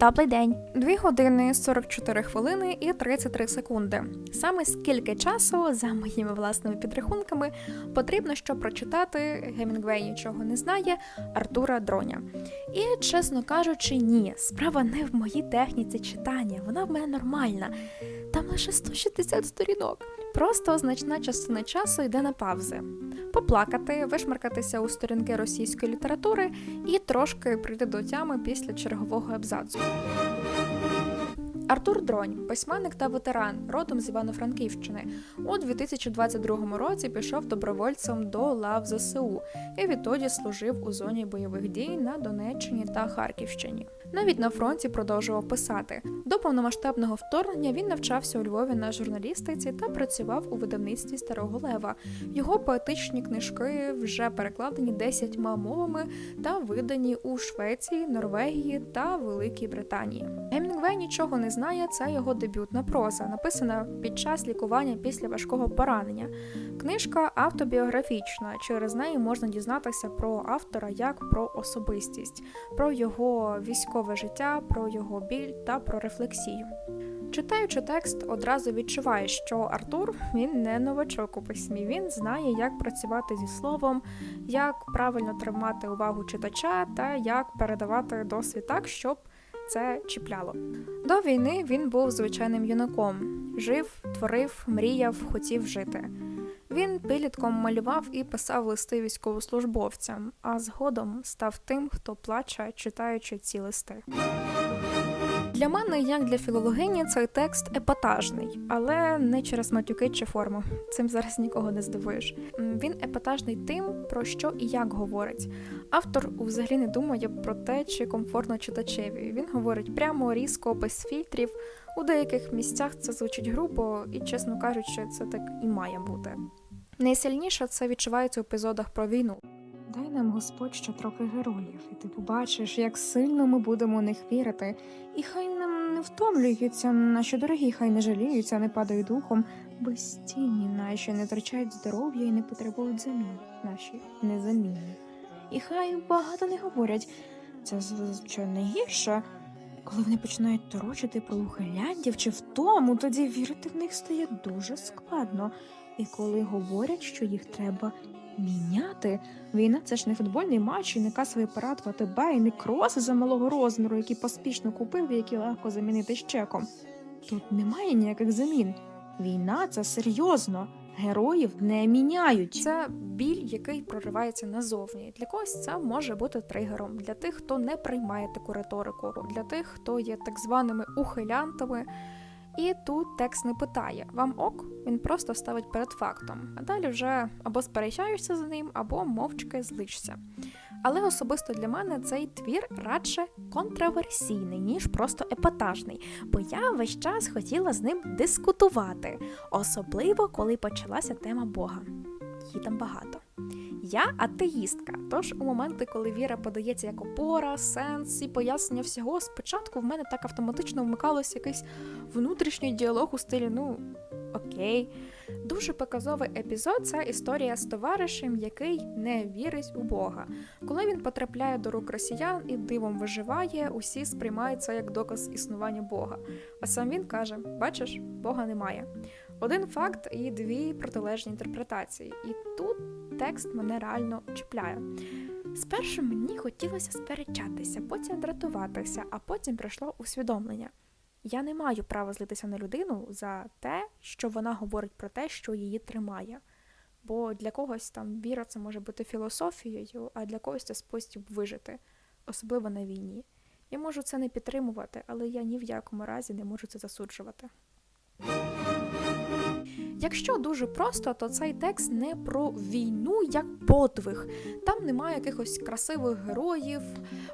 Добрий день. 2 години 44 хвилини і 33 секунди. Саме скільки часу, за моїми власними підрахунками, потрібно, щоб прочитати Гемінгвей нічого не знає Артура Дроня. І, чесно кажучи, ні, справа не в моїй техніці читання, вона в мене нормальна. Там лише 160 сторінок. Просто значна частина часу йде на паузи. Поплакати, вишмаркатися у сторінки російської літератури і трошки прийти до тями після чергового абзацу. Артур Дронь, письменник та ветеран, родом з Івано-Франківщини, у 2022 році пішов добровольцем до лав ЗСУ і відтоді служив у зоні бойових дій на Донеччині та Харківщині. Навіть на фронті продовжував писати. До повномасштабного вторгнення він навчався у Львові на журналістиці та працював у видавництві Старого Лева. Його поетичні книжки вже перекладені десятьма мовами та видані у Швеції, Норвегії та Великій Британії. Гемінгвей нічого не знає. Це його дебютна проза, написана під час лікування після важкого поранення. Книжка автобіографічна. Через неї можна дізнатися про автора як про особистість, про його військове життя, про його біль та про рефлексію. Читаючи текст, одразу відчуваєш, що Артур він не новачок у письмі. Він знає, як працювати зі словом, як правильно тримати увагу читача та як передавати досвід так, щоб це чіпляло. До війни він був звичайним юнаком, жив, творив, мріяв, хотів жити. Він пилітком малював і писав листи військовослужбовцям, а згодом став тим, хто плаче, читаючи ці листи. Для мене, як для філологині, цей текст епатажний, але не через матюки чи форму. Цим зараз нікого не здивуєш. Він епатажний тим, про що і як говорить. Автор взагалі не думає про те, чи комфортно читачеві. Він говорить прямо, різко, без фільтрів. У деяких місцях це звучить грубо, і, чесно кажучи, це так і має бути. Найсильніше це відчувається у епізодах про війну. Дай нам Господь ще трохи героїв, і ти побачиш, як сильно ми будемо у них вірити. І хай нам не втомлюються, наші дорогі, хай не жаліються, не падають духом. Безцінні наші не втрачають здоров'я і не потребують замін, наші незамінні. І хай багато не говорять. Це звичайно найгірше. Коли вони починають торочити про ухиляндів чи втому, тоді вірити в них стає дуже складно. І коли говорять, що їх треба міняти, війна це ж не футбольний матч, і не касовий апарат в АТБ, і не кроси за малого розміру, які поспішно купив і які легко замінити з чеком. Тут немає ніяких замін. Війна це серйозно. Героїв не міняють. Це біль, який проривається назовні. Для когось це може бути тригером для тих, хто не приймає таку риторику, для тих, хто є так званими ухилянтами. І тут текст не питає вам ок, він просто ставить перед фактом. А далі вже або сперечаєшся за ним, або мовчки злишся. Але особисто для мене цей твір радше контраверсійний, ніж просто епатажний, бо я весь час хотіла з ним дискутувати, особливо коли почалася тема Бога. Її там багато. Я атеїстка, тож у моменти, коли віра подається як опора, сенс і пояснення всього, спочатку в мене так автоматично вмикалося якийсь внутрішній діалог у стилі ну окей. Дуже показовий епізод це історія з товаришем, який не вірить у Бога. Коли він потрапляє до рук росіян і дивом виживає, усі сприймають це як доказ існування Бога. А сам він каже: бачиш, Бога немає. Один факт і дві протилежні інтерпретації. І тут текст мене реально чіпляє. Спершу мені хотілося сперечатися, потім дратуватися, а потім прийшло усвідомлення. Я не маю права злитися на людину за те, що вона говорить про те, що її тримає. Бо для когось там віра це може бути філософією, а для когось це спосіб вижити, особливо на війні. Я можу це не підтримувати, але я ні в якому разі не можу це засуджувати. Якщо дуже просто, то цей текст не про війну як подвиг. Там немає якихось красивих героїв,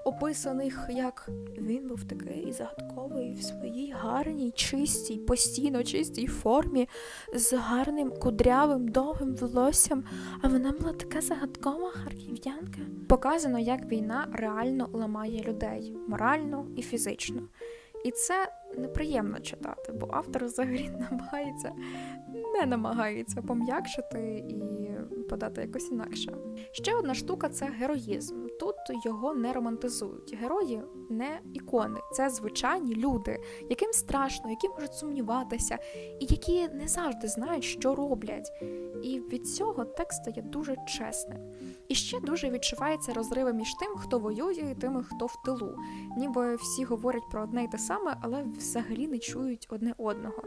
описаних як він був такий загадковий в своїй гарній, чистій, постійно чистій формі, з гарним кудрявим довгим волоссям, а вона була така загадкова харків'янка. Показано, як війна реально ламає людей морально і фізично. І це неприємно читати, бо автор взагалі намагається не намагається пом'якшити і подати якось інакше. Ще одна штука це героїзм. Тут його не романтизують. Герої не ікони, це звичайні люди, яким страшно, які можуть сумніватися, і які не завжди знають, що роблять. І від цього текст стає дуже чесним. І ще дуже відчувається розриви між тим, хто воює, і тими, хто в тилу. Ніби всі говорять про одне й те саме, але взагалі не чують одне одного.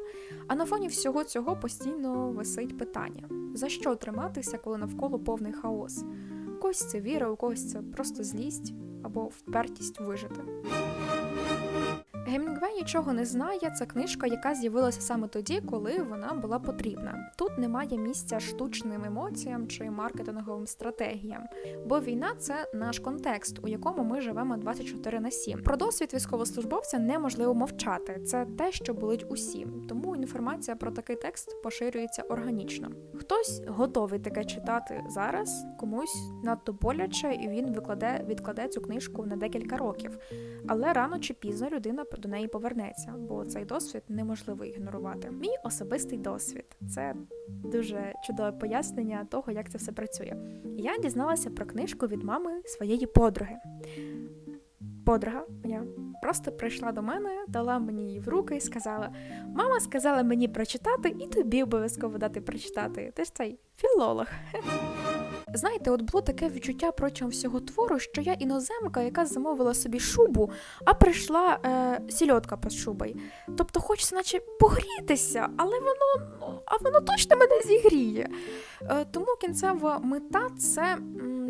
А на фоні всього цього постійно висить питання: за що триматися, коли навколо повний хаос? У когось це віра, у когось це просто злість або впертість вижити. Гемінгвей нічого не знає. Це книжка, яка з'явилася саме тоді, коли вона була потрібна. Тут немає місця штучним емоціям чи маркетинговим стратегіям, бо війна це наш контекст, у якому ми живемо 24 на 7. Про досвід військовослужбовця неможливо мовчати. Це те, що болить усім. Тому інформація про такий текст поширюється органічно. Хтось готовий таке читати зараз, комусь надто боляче, і він викладе відкладе цю книжку на декілька років. Але рано чи пізно людина до неї повернеться, бо цей досвід неможливо ігнорувати. Мій особистий досвід це дуже чудове пояснення того, як це все працює. Я дізналася про книжку від мами своєї подруги. Подруга моя просто прийшла до мене, дала мені її в руки і сказала: Мама сказала мені прочитати, і тобі обов'язково дати прочитати. Ти ж цей філолог. Знаєте, от було таке відчуття протягом всього твору, що я іноземка, яка замовила собі шубу, а прийшла е, сільотка під шубою. Тобто хочеться наче погрітися, але воно а воно точно мене зігріє. Е, тому кінцева мета це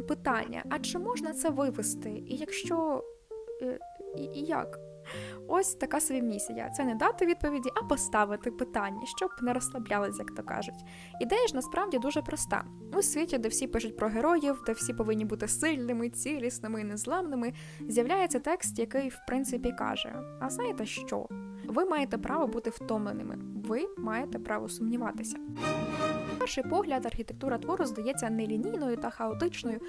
питання: а чи можна це вивести? І якщо е, і, і як? Ось така собі місія. Це не дати відповіді, а поставити питання, щоб не розслаблялись, як то кажуть. Ідея ж насправді дуже проста. У світі, де всі пишуть про героїв, де всі повинні бути сильними, цілісними і незламними, з'являється текст, який в принципі каже: А знаєте що? Ви маєте право бути втомленими, ви маєте право сумніватися. Перший погляд, архітектура твору здається нелінійною та хаотичною,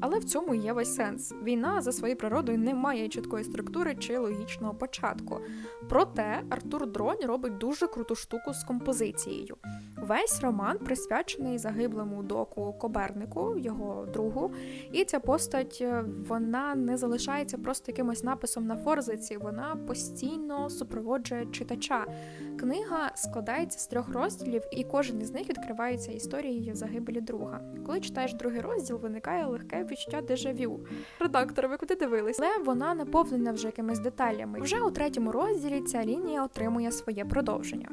але в цьому є весь сенс. Війна за своєю природою не має чіткої структури чи логічного початку. Проте Артур Дронь робить дуже круту штуку з композицією. Весь роман присвячений загиблому доку Кобернику, його другу, і ця постать е, вона не залишається просто якимось написом на форзиці, вона постійно супроводжує читача. Книга складається з трьох розділів, і кожен із них відкривається історією загибелі друга. Коли читаєш другий розділ, виникає легке відчуття дежавю. Редактори, ви куди дивились? Але вона наповнена вже якимись деталями. Вже у третьому розділі ця лінія отримує своє продовження.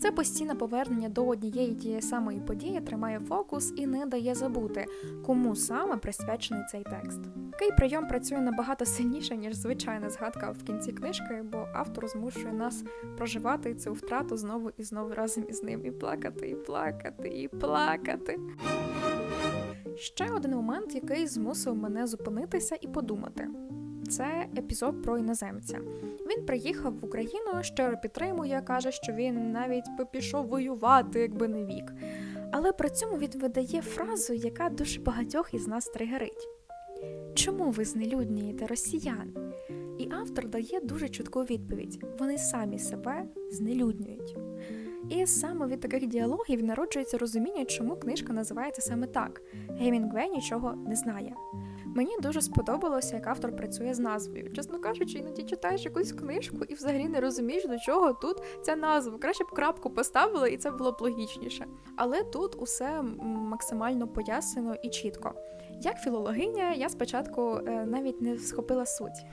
Це постійне повернення до однієї тієї самої події тримає фокус і не дає забути, кому саме присвячений цей текст. Такий прийом працює набагато сильніше, ніж звичайна згадка в кінці книжки, бо автор змушує нас проживати цю втрату знову і знову разом із ним і плакати, і плакати, і плакати. Ще один момент, який змусив мене зупинитися і подумати. Це епізод про іноземця. Він приїхав в Україну, щиро підтримує, каже, що він навіть би пішов воювати, якби не вік. Але при цьому він видає фразу, яка дуже багатьох із нас тригерить. Чому ви знелюднюєте росіян? І автор дає дуже чітку відповідь: вони самі себе знелюднюють. І саме від таких діалогів народжується розуміння, чому книжка називається саме так. Гемінгвей нічого не знає. Мені дуже сподобалося, як автор працює з назвою. Чесно кажучи, іноді читаєш якусь книжку і взагалі не розумієш, до чого тут ця назва. Краще б крапку поставили, і це було б логічніше. Але тут усе максимально пояснено і чітко. Як філологиня, я спочатку е, навіть не схопила суть.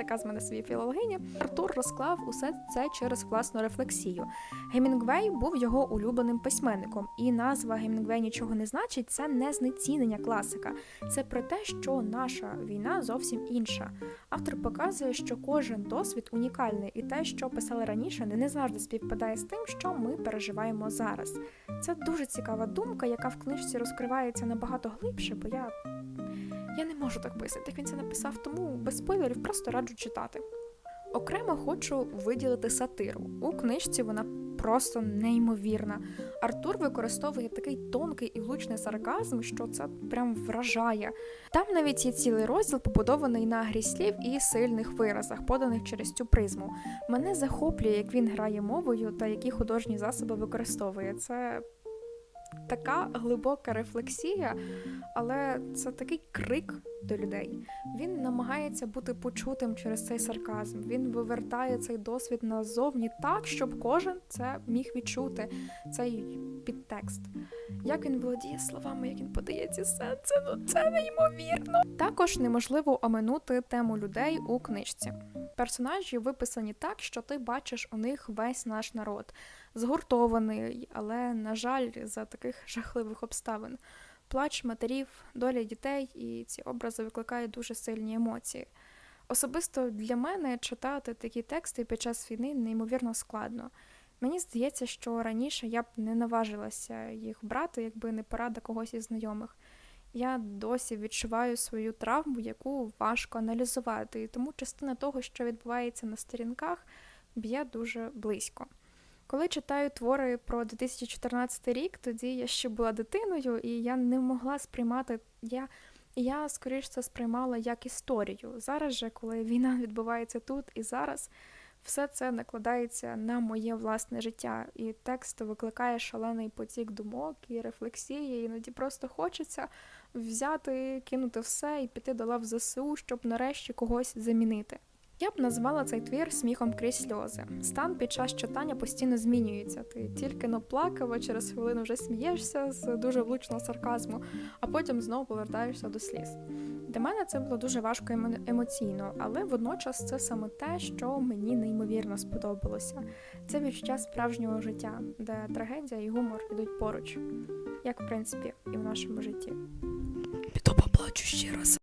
Така з мене собі філологиня. Артур розклав усе це через власну рефлексію. Гемінгвей був його улюбленим письменником, і назва Гемінгвей нічого не значить. Це не знецінення класика. Це про те, що наша війна зовсім інша. Автор показує, що кожен досвід унікальний, і те, що писали раніше, не завжди співпадає з тим, що ми переживаємо зараз. Це дуже цікава думка, яка в книжці розкривається набагато глибше, бо я. Я не можу так писати, як він це написав, тому без спойлерів просто раджу читати. Окремо хочу виділити сатиру. У книжці вона просто неймовірна. Артур використовує такий тонкий і влучний сарказм, що це прям вражає. Там навіть є цілий розділ, побудований на грі слів і сильних виразах, поданих через цю призму. Мене захоплює, як він грає мовою та які художні засоби використовує. Це така глибока рефлексія, але це такий крик до людей. Він намагається бути почутим через цей сарказм. Він вивертає цей досвід назовні так, щоб кожен це міг відчути, цей підтекст. Як він володіє словами, як він подає ці сенси, ну це неймовірно. Також неможливо оминути тему людей у книжці. Персонажі виписані так, що ти бачиш у них весь наш народ, згуртований, але, на жаль, за таких жахливих обставин. Плач матерів, доля дітей, і ці образи викликають дуже сильні емоції. Особисто для мене читати такі тексти під час війни неймовірно складно. Мені здається, що раніше я б не наважилася їх брати, якби не порада когось із знайомих. Я досі відчуваю свою травму, яку важко аналізувати, і тому частина того, що відбувається на сторінках, б'є дуже близько. Коли читаю твори про 2014 рік, тоді я ще була дитиною, і я не могла сприймати. Я, я скоріш це сприймала як історію. Зараз же, коли війна відбувається тут і зараз, все це накладається на моє власне життя, і текст викликає шалений потік думок і рефлексії. Іноді просто хочеться взяти, кинути все і піти до лав ЗСУ, щоб нарешті когось замінити. Я б назвала цей твір сміхом крізь сльози. Стан під час читання постійно змінюється. Ти тільки но плакав, а через хвилину вже смієшся з дуже влучного сарказму, а потім знову повертаєшся до сліз. Для мене це було дуже важко емоційно, але водночас це саме те, що мені неймовірно сподобалося. Це відчуття справжнього життя, де трагедія і гумор ідуть поруч, як в принципі і в нашому житті. Піду поплачу ще раз.